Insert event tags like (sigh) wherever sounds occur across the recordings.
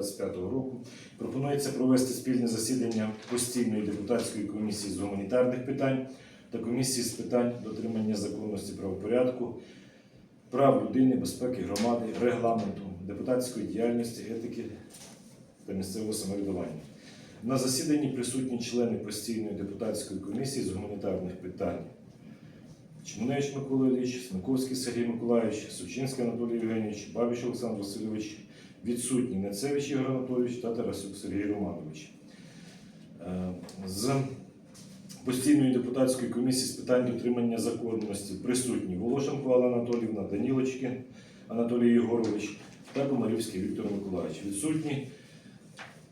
2025 року пропонується провести спільне засідання постійної депутатської комісії з гуманітарних питань та комісії з питань дотримання законності правопорядку, прав людини, безпеки громади, регламенту, депутатської діяльності, етики та місцевого самоврядування. На засіданні присутні члени постійної депутатської комісії з гуманітарних питань. Чмуневич Микола Ілліч, Смиковський Сергій Миколаївич, Сучинський Анатолій Євгенійович, Бабіч Олександр Васильович, відсутні Нецевич Ігор Анатолійович та Тарасюк Сергій Романович. Е, З постійної депутатської комісії з питань дотримання законності присутні Волошенко Алла Анатоліївна, Данілочкин Анатолій Єгорович та Комарівський Віктор Миколаївич. Відсутні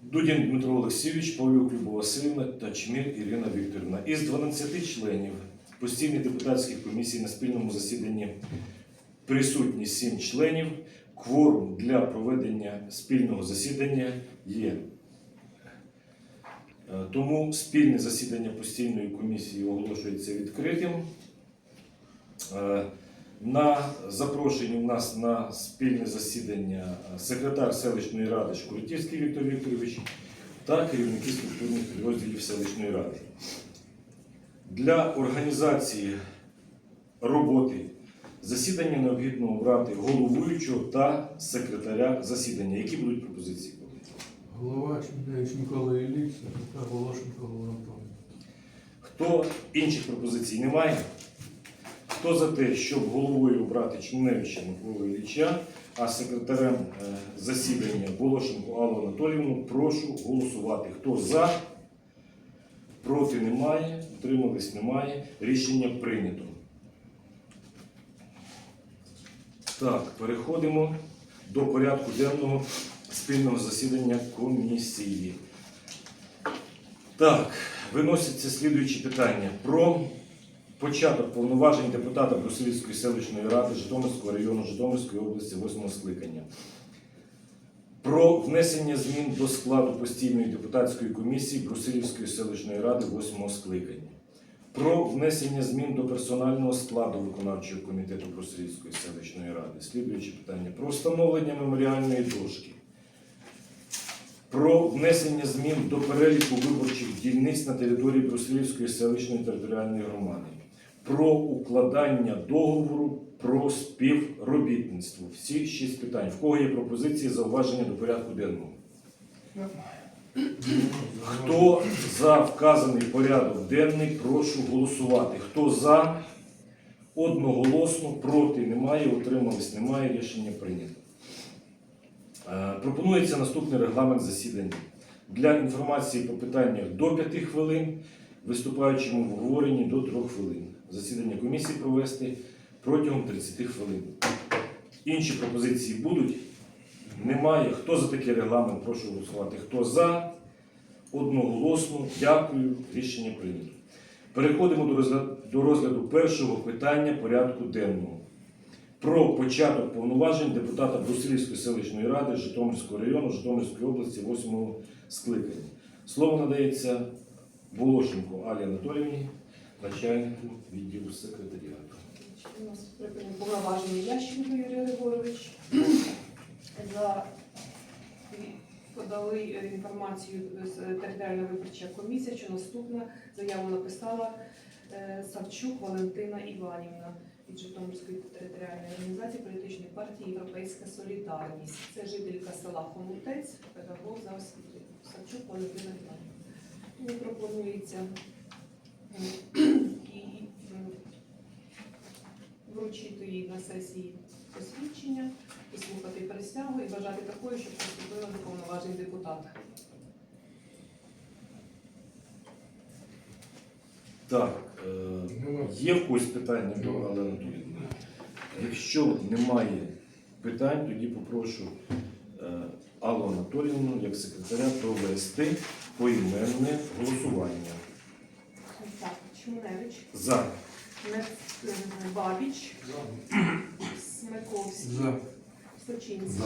Дудін Дмитро Олексійович, Павлюк Любов Васильівна та Чмір Ірина Вікторівна. Із 12 членів постійних депутатських комісій на спільному засіданні присутні 7 членів. Кворум для проведення спільного засідання є. Е, Тому спільне засідання постійної комісії оголошується відкритим. Е, На запрошенні в нас на спільне засідання секретар селищної ради Шкуртівський Віктор Вікторович та керівники структурних підрозділів селищної ради. Для організації роботи засідання необхідно обрати головуючого та секретаря засідання. Які будуть пропозиції? Голова Микола Ілліч, секретар Волошенко Голова Антонович. Хто інших пропозицій немає? Хто за те, щоб головою обрати Чмуневича Миколу Ілліча, а секретарем е, засідання Волошенко Аллу Анатоліївну, прошу голосувати. Хто за? Проти немає, утримались немає. Рішення прийнято. Так, переходимо до порядку денного спільного засідання комісії. Так, виносяться слідуючі питання про початок повноважень депутата Брусилівської селищної ради Житомирського району Житомирської області 8 скликання. Про внесення змін до складу постійної депутатської комісії Брусилівської селищної ради 8 скликання. Про внесення змін до персонального складу виконавчого комітету Брусилівської селищної ради. Слідуючі питання. Про встановлення меморіальної дошки. Про внесення змін до переліку виборчих дільниць на території Брусилівської селищної територіальної громади. Про укладання договору про співробітництво. Всі шість питань. В кого є пропозиції зауваження до порядку денного? Хто за вказаний порядок денний, прошу голосувати. Хто за? Одноголосно, проти немає, утримались немає, рішення прийнято. Е, Пропонується наступний регламент засідання. Для інформації по питаннях до 5 хвилин, виступаючому в обговоренні до 3 хвилин. Засідання комісії провести протягом 30 хвилин. Інші пропозиції будуть? Немає. Хто за такий регламент? Прошу голосувати. Хто за? Одноголосно. Дякую. Рішення прийнято. Переходимо до розгляду, першого питання порядку денного. Про початок повноважень депутата Брусилівської селищної ради Житомирського району Житомирської області 8 скликання. Слово надається Волошенко Алі Анатоліївні, начальнику відділу секретаріату. У нас припинив повноваження Ященко Юрій Григорович. За подали е, інформацію з територіальна виборча комісія, що наступна заяву написала е, Савчук Валентина Іванівна від Житомирської територіальної організації політичної партії Європейська Солідарність. Це жителька села Хомутець, педагог за освітою. Савчук Валентина Іванівна. Пропонується (clears throat) і вручити їй на сесії посвідчення, послухати присягу і бажати такої, щоб поступила до повноважень депутата. Так, е, є в когось питання до Али Анатоліївни? Якщо немає питань, тоді попрошу е, Аллу Анатоліївну як секретаря провести поіменне голосування. Так, Чмуневич, За. Не- е, Бабіч, Смиковський, За. Сочинський,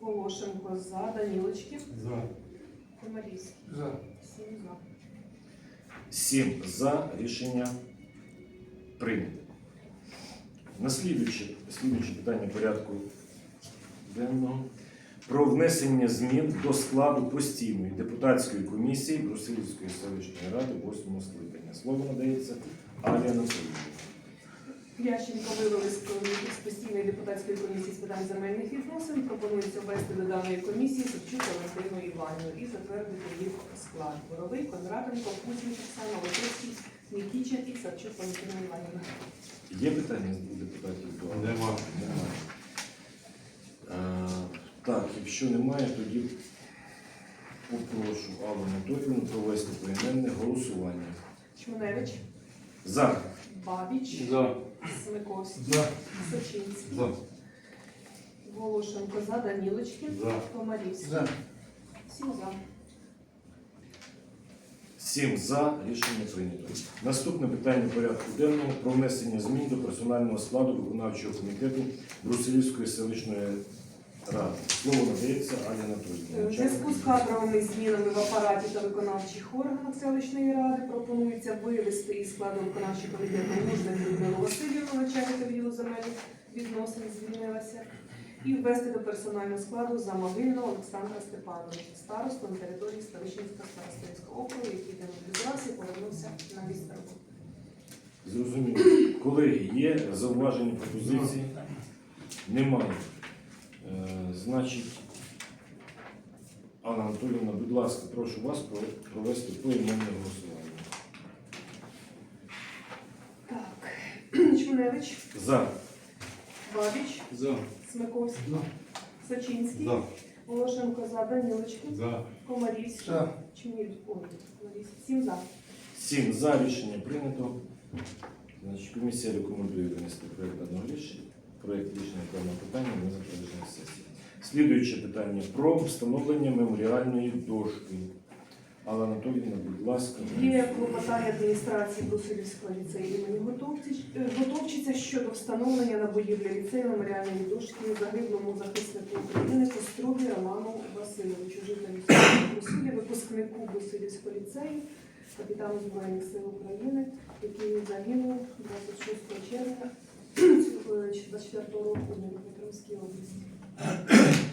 Волошенко за, Данілочки, За. Комарівський. За. Сім за. Сім за рішення прийнято. Наслідуюче, слідуюче питання порядку денного про внесення змін до складу постійної депутатської комісії Брусилівської селищної ради 8 скликання. Слово надається Алі Анатолійовні. Ященко вивели з постійної депутатської комісії з питань земельних відносин. Пропонується ввести до даної комісії Савчук Валентину Іванівну і затвердити їх склад. Боровий, Конраденко, Кузьміч, Оксана, Лотовський, Нікіча і Савчук Валентина Іванівна. Є питання з депутатів до? Нема. Немає. Е, Так, якщо немає, тоді попрошу Аллу Анатолійовну провести поіменне голосування. Чмуневич, За. Бабіч, За. Смиковський, За. Сочинський, За. Волошенко, за, Данілочкин, За. Комарівський. За. Всім за. Сім за рішення прийнято. Наступне питання порядку денного про внесення змін до персонального складу виконавчого комітету Брусилівської селищної ради. Слово надається Алі У Анатолійовні. зв'язку з кадровими змінами в апараті та виконавчих органах селищної ради пропонується вивести із складу виконавчого комітету Мужник Людмилу Васильівну, начальника відділу земельних відносин, звільнилася, і ввести до персонального складу Замовильного Олександра Степановича, старосту на території Ставичинського старостинського округу, який демобілізувався і повернувся на місце роботи. Зрозуміло. Колеги, є зауважені пропозиції? Немає. Е, значить, Анна Анатолійовна, будь ласка, прошу вас провести поіменне голосування. Так, (clears throat) Чмуневич, За. Бабіч, За. Смиковський, Сочинський, За. Волошенко, за, Данілочкин, За. Комарівський, За. Чміль, ой, Комарівський, всім за. Сім за рішення прийнято. Значить, комісія рекомендує винести проєкт даного рішення. Проєкт рішення даного питання на затвердження сесії. Слідуюче питання про встановлення меморіальної дошки. Алла Анатолійовна, будь ласка. Є клопотання адміністрації Брусилівського ліцею імені Готовці- е, Готовчиця щодо встановлення на будівлі ліцею меморіальної дошки загиблому захиснику України Кострові Роману Васильовичу, жителю села Брусилі, випускнику Брусилівського ліцею, капітану Збройних сил України, який загинув 26 червня 24 року у Дніпропетровській області.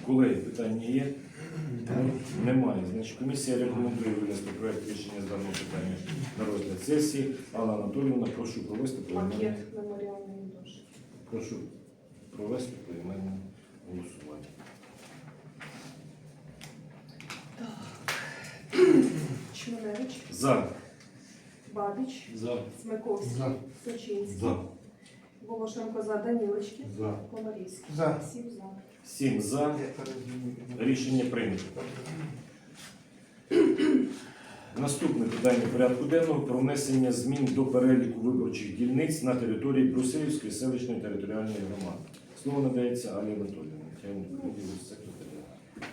Колеги, питання є? Немає. Значить, комісія рекомендує винести проєкт рішення з даного питання на розгляд сесії. Алла Анатолійовна, прошу провести поіменне. Макет меморіальної дошки. Прошу провести поіменне голосування. Чмуневич, За. Бабіч, За. Смиковський, За. Сочинський, За. Волошенко за Данілочки, За. Комарівський. За. Всім за. Сім за. Рішення прийнято. Наступне питання порядку денного про внесення змін до переліку виборчих дільниць на території Брусилівської селищної територіальної громади. Слово надається Алі Анатолійовні, секретаря.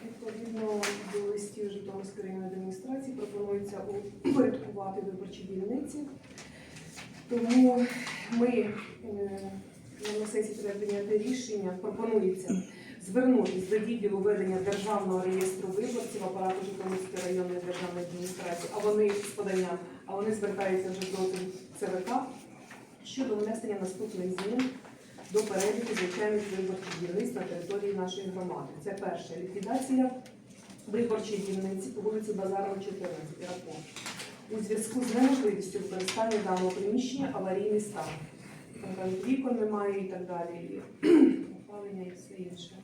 Відповідно до листів Житомирської районної адміністрації пропонується упорядкувати виборчі дільниці. Тому ми на сесії треба прийняти рішення, пропонується звернутися до відділу ведення державного реєстру виборців апарату Житомирської районної державної адміністрації, а вони з поданням, а вони звертаються вже до ЦВК щодо внесення наступних змін до переліку звичайних виборчих дільниць на території нашої громади. Це перше ліквідація виборчої дільниці по вулиці Базарова, 14, Іракон. У зв'язку з неможливістю використання даного приміщення аварійний стан. Вікон немає і так далі, опалення і все інше.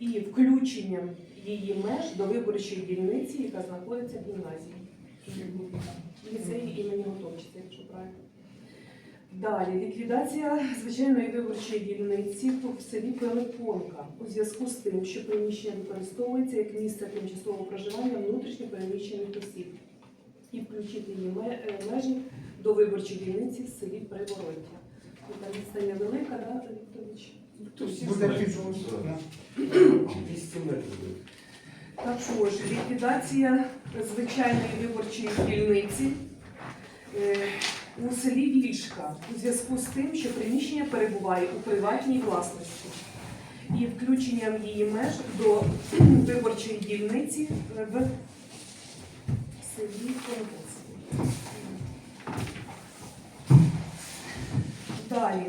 І включенням її меж до виборчої дільниці, яка знаходиться в гімназії. Ліцеї імені Готовчиця, якщо правильно. Далі ліквідація звичайної виборчої дільниці в селі Пилипонка у зв'язку з тим, що приміщення використовується як місце тимчасового проживання внутрішньо переміщених осіб, і включити її е, межі до виборчої дільниці в селі Привороття. Там відстання велика, да, Вікторович? Буде Також ліквідація звичайної виборчої дільниці е, у селі Вільшка у зв'язку з тим, що приміщення перебуває у приватній власності і включенням її меж до (clears throat) виборчої дільниці в селі Конотопське. Далі.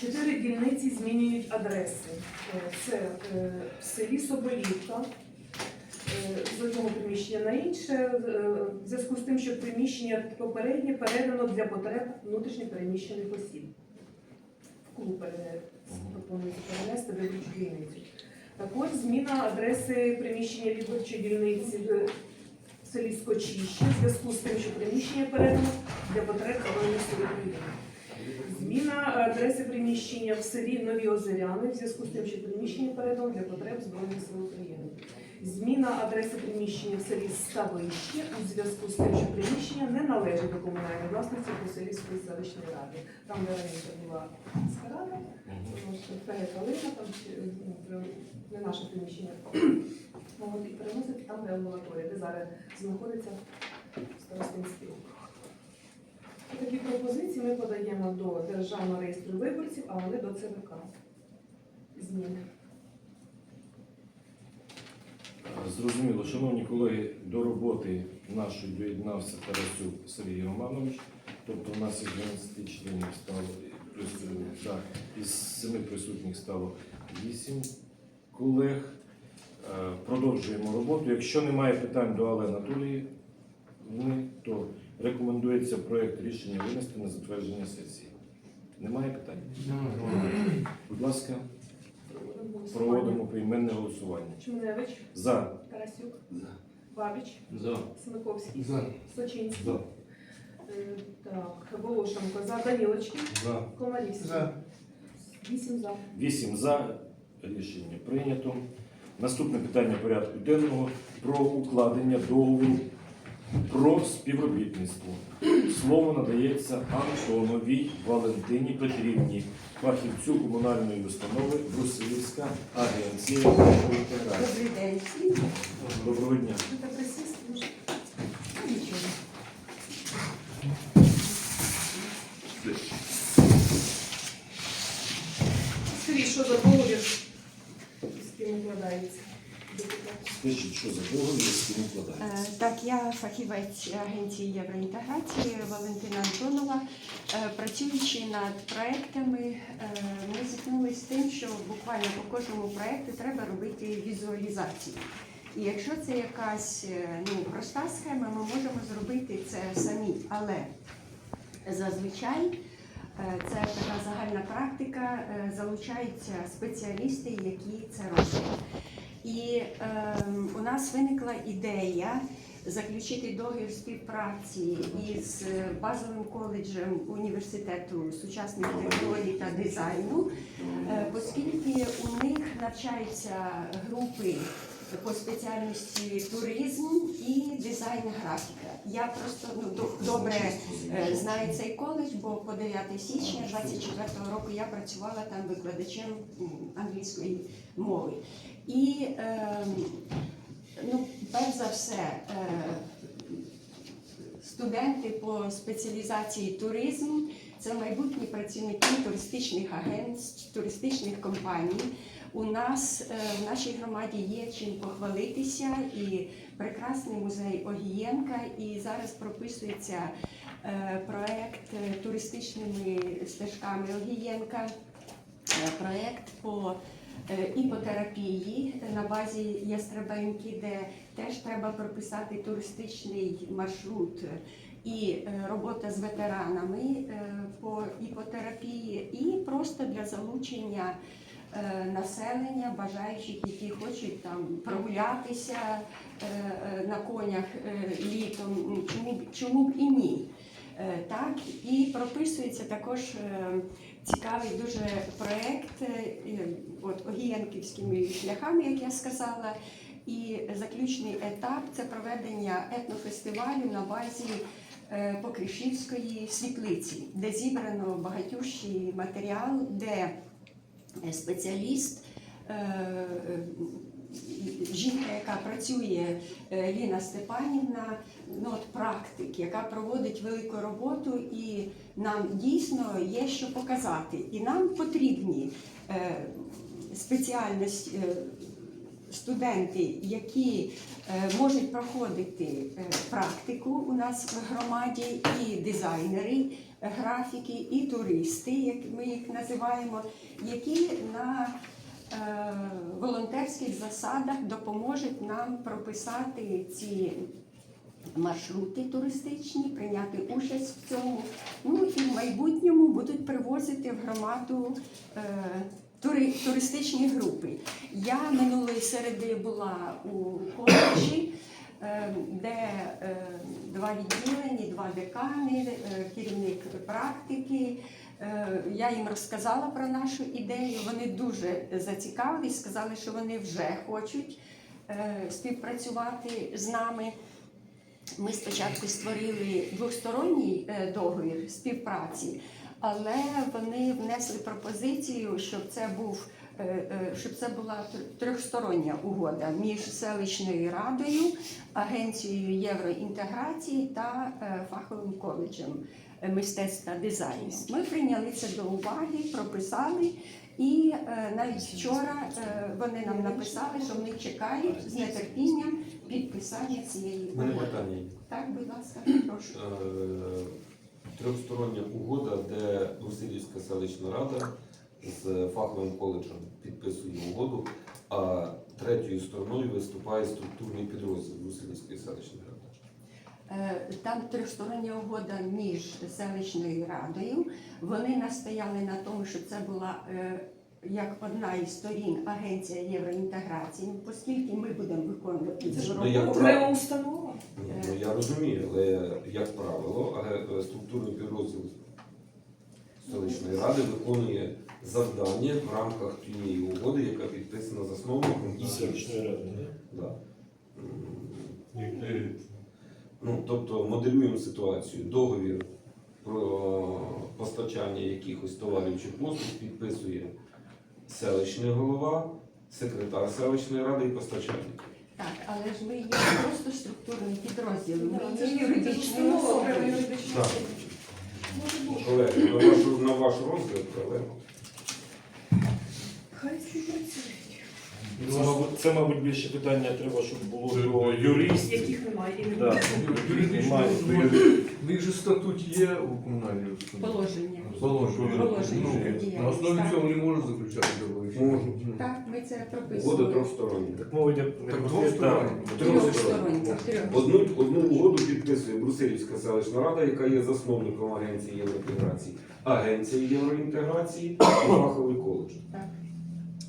Чотири дільниці змінюють адреси. Е, Це е, в селі Соболівка. Е, З одного приміщення на інше, е, в зв'язку з тим, що приміщення попереднє передано для потреб внутрішньопереміщених осіб. В клуб пропонується перенести виборчу дільницю. Також зміна адреси приміщення виборчої дільниці в селі Скочіще в зв'язку з тим, що приміщення передано для потреб Збройних сил України. Зміна адреси приміщення в селі Нові Озеряни в зв'язку з тим, що приміщення передано для потреб Збройних сил України. Зміна адреси приміщення в селі Ставище у зв'язку з тим, що приміщення не належить до комунальної власності Поселівської селищної ради. Там, де раніше була міська рада, тому що Фея Калина, там ну, не наше приміщення. Переносить там, де амбулаторія, де зараз знаходиться старостинський округ. Такі пропозиції ми подаємо до Державного реєстру виборців, а вони до ЦВК. Зміни. Зрозуміло, шановні колеги, до роботи нашої доєднався Тарасюк Сергій Романович. Тобто у нас із 12 членів стало плюс да, із 7 присутніх стало 8 колег. Е, Продовжуємо роботу. Якщо немає питань до Алли Анатолії, то рекомендується проєкт рішення винести на затвердження сесії. Немає питань? Будь ласка, Проводимо поіменне голосування. Чмуневич, За. Тарасюк, Бабіч, За. Смиковський, За. Сочинський. За. Е, Так, Волошенко за Данілочки, За. Комарівський. За. Вісім за. 8 за. Рішення прийнято. Наступне питання порядку денного про укладення договору про співробітництво. Слово надається Антоновій Валентині Петрівні, фахівцю комунальної установи Брусилівська агенція інтеграції. Добрий день всім. Доброго дня. Це присіст, може. Нічого. Скажіть, що за договір з ким укладається? Депутат. Скажіть, що за договір з ким укладається? Е, Так, я фахівець агенції євроінтеграції Валентина Антонова. Е, Працюючи над проектами, е, ми зіткнулися з тим, що буквально по кожному проекту треба робити візуалізацію. І якщо це якась ну, проста схема, ми можемо зробити це самі. Але зазвичай це така загальна практика, залучаються спеціалісти, які це роблять. І ем, у нас виникла ідея заключити договір співпраці із е, базовим коледжем університету сучасних технологій та дизайну, е, оскільки у них навчаються групи по спеціальності туризм і дизайн графіка. Я просто ну, добре е, знаю цей коледж, бо по 9 січня 24 року я працювала там викладачем англійської мови. І е, ну, перш за все, е, студенти по спеціалізації туризм це майбутні працівники туристичних агентств, туристичних компаній. У нас е, в нашій громаді є чим похвалитися і прекрасний музей Огієнка. І зараз прописується е, проект е, туристичними стежками Огієнка, проект по іпотерапії на базі Ястребенки, де теж треба прописати туристичний маршрут і е, робота з ветеранами е, по іпотерапії, і просто для залучення е, населення, бажаючих, які хочуть там прогулятися е, е, на конях е, літом. Ну, Чому, б- чому б і ні? Е, Так, і прописується також е, цікавий дуже проєкт е, от, Огієнківськими шляхами, як я сказала. І заключний етап це проведення етнофестивалю на базі е, Покришівської світлиці, де зібрано багатющий матеріал, де е, спеціаліст, жінка, яка працює, е, Ліна Степанівна, ну, от практик, яка проводить велику роботу, і нам дійсно є що показати. І нам потрібні е, спеціальності. е, студенти, які можуть проходити практику у нас в громаді, і дизайнери, графіки, і туристи, як ми їх називаємо, які на волонтерських засадах допоможуть нам прописати ці маршрути туристичні, прийняти участь в цьому. Ну і в майбутньому будуть привозити в громаду е, туристичні групи. Я минулої середи була у коледжі, е, де е, два відділені, два декани, е, керівник практики. Е, Я їм розказала про нашу ідею. Вони дуже зацікавились, сказали, що вони вже хочуть е, співпрацювати з нами. Ми спочатку створили двосторонній е, договір співпраці, але вони внесли пропозицію, щоб це був щоб це була трьохстороння угода між селищною радою, агенцією євроінтеграції та фаховим коледжем мистецтва дизайну. Ми прийняли це до уваги, прописали. І е, навіть вчора е, вони нам написали, що вони чекають з нетерпінням підписання цієї У мене угоди. питання. є. Так, будь ласка, прошу. Е, Трьохстороння угода, де Васильівська селищна рада з фаховим коледжем підписує угоду, а третьою стороною виступає структурний підрозділ Васильівської селищної ради. Е, Там трьохстороння угода між селищною радою. Вони настояли на тому, щоб це була е, як одна із сторін агенція євроінтеграції, оскільки ми будемо виконувати цю Ну, роботу. окрема установа. Ну я розумію, але як правило, структурний підрозділ селищної ради виконує завдання в рамках тієї угоди, яка підписана засновником і селищної ради. да? Ну, тобто моделюємо ситуацію. Договір про постачання якихось товарів чи послуг підписує селищний голова, секретар селищної ради і постачальник. Так, але ж ми є просто структурний підрозділ. Ми Це є ж юридичною особою. Так. Колеги, на вашу, на ваш розгляд, але Хай співпрацюють. Це, мабуть, це, мабуть, більше питання треба, щоб було Це до юристів. Яких немає і не Да. буде. Юридично, Немає. ну, в них же статут є у комунальній установі. Положення. Положення. Положення Ну, На основі так. цього вони можуть заключати договори. Можуть. Так, ми це угода прописуємо. трьохстороння. Так мова йде не Так про двосторонні. те, Трьохсторонні. трьох. Одну, одну угоду підписує Брусилівська селищна рада, яка є засновником агенції євроінтеграції, агенція євроінтеграції і фаховий коледж.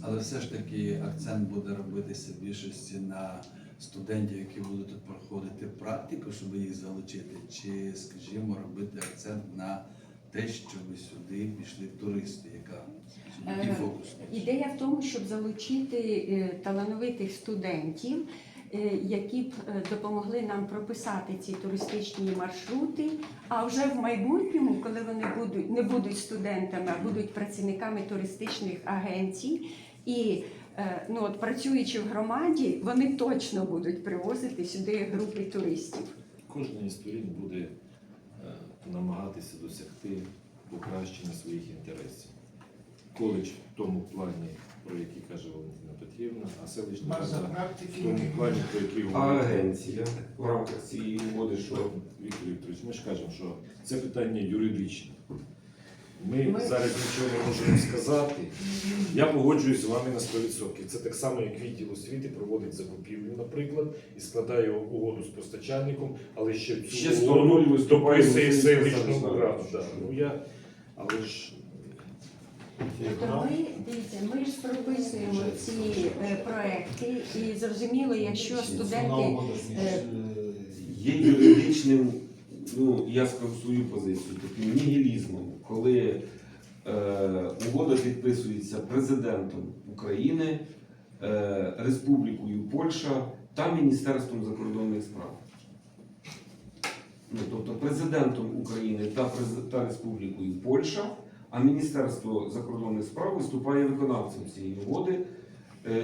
Але все ж таки акцент буде робитися в більшості на студентів, які будуть тут проходити практику, щоб їх залучити, чи, скажімо, робити акцент на те, щоб сюди пішли туристи, яка який Е, фокус? Ідея в тому, щоб залучити е, талановитих студентів, е, які б допомогли нам прописати ці туристичні маршрути. А вже в майбутньому, коли вони будуть не будуть студентами, а будуть працівниками туристичних агенцій і е, ну от працюючи в громаді, вони точно будуть привозити сюди групи туристів. Кожна із сторін буде е, намагатися досягти покращення своїх інтересів. Коледж в тому плані, про який каже Валентина Петрівна, а селищна рада в тому плані, про який А говорить агенція в рамках цієї угоди, що Віктор Вікторович. Ми ж кажемо, що це питання юридичне. Ми, Ми- зараз нічого не можемо сказати. Я погоджуюсь з вами на 100%. Це так само, як відділ освіти проводить закупівлю, наприклад, і складає угоду з постачальником, але ще в цю Ще угоду стороною виступає дописує селищну раду. Да. Ну, я, але ж Тобто ми дивіться, ми ж прописуємо ці е, проекти, і зрозуміло, якщо студенти е, є юридичним, ну я скажу свою позицію, таким нігілізмом, коли е, угода підписується президентом України, е, Республікою Польща та Міністерством закордонних справ. Ну, тобто президентом України та, та Республікою Польща, а Міністерство закордонних справ виступає виконавцем цієї угоди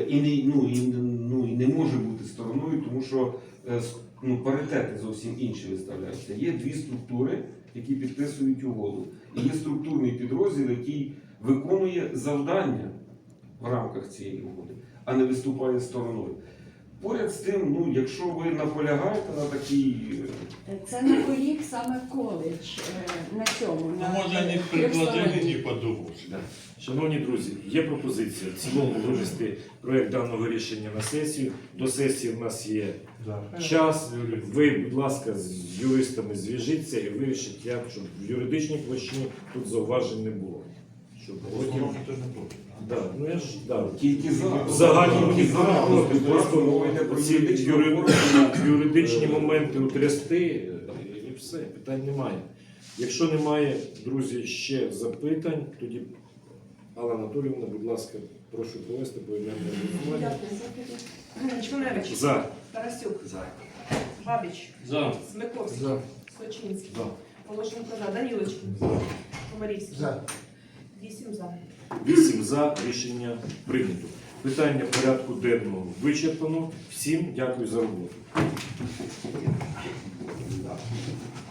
і, не, ну, і, ну, і не може бути стороною, тому що е, ну, паритети зовсім інші виставляються. Є дві структури, які підписують угоду. І є структурний підрозділ, який виконує завдання в рамках цієї угоди. а не виступає стороною. Поряд з тим, ну, якщо ви наполягаєте на такій е, Це наполіг саме коледж е, на цьому. Ну, на вони трьохсторонній. предложили, не подумали. Шановні друзі, є пропозиція в цілому винести проект даного рішення на сесію. До сесії в нас є час. Ви, будь ласка, з юристами зв'яжіться і вирішіть, як, щоб в юридичній площині тут зауважень не було. Щоб потім... Да, ну я ж, да. тільки за В загальному тільки ніхто не за, проти. просто Ці юри- юридичні моменти утрясти е, і все, питань немає. Якщо немає, друзі, ще запитань, тоді Алла Анатоліївна, будь ласка, прошу провести поєднання голосування. Дякую. Чмуневич, За. Тарасюк, За. Бабіч, За. Смиковський, За. Сочинський, За. Волошенко за, Данілочкин, Комарівський. За. Вісім за. Вісім за рішення прийнято. Питання порядку денного вичерпано. Всім дякую за роботу.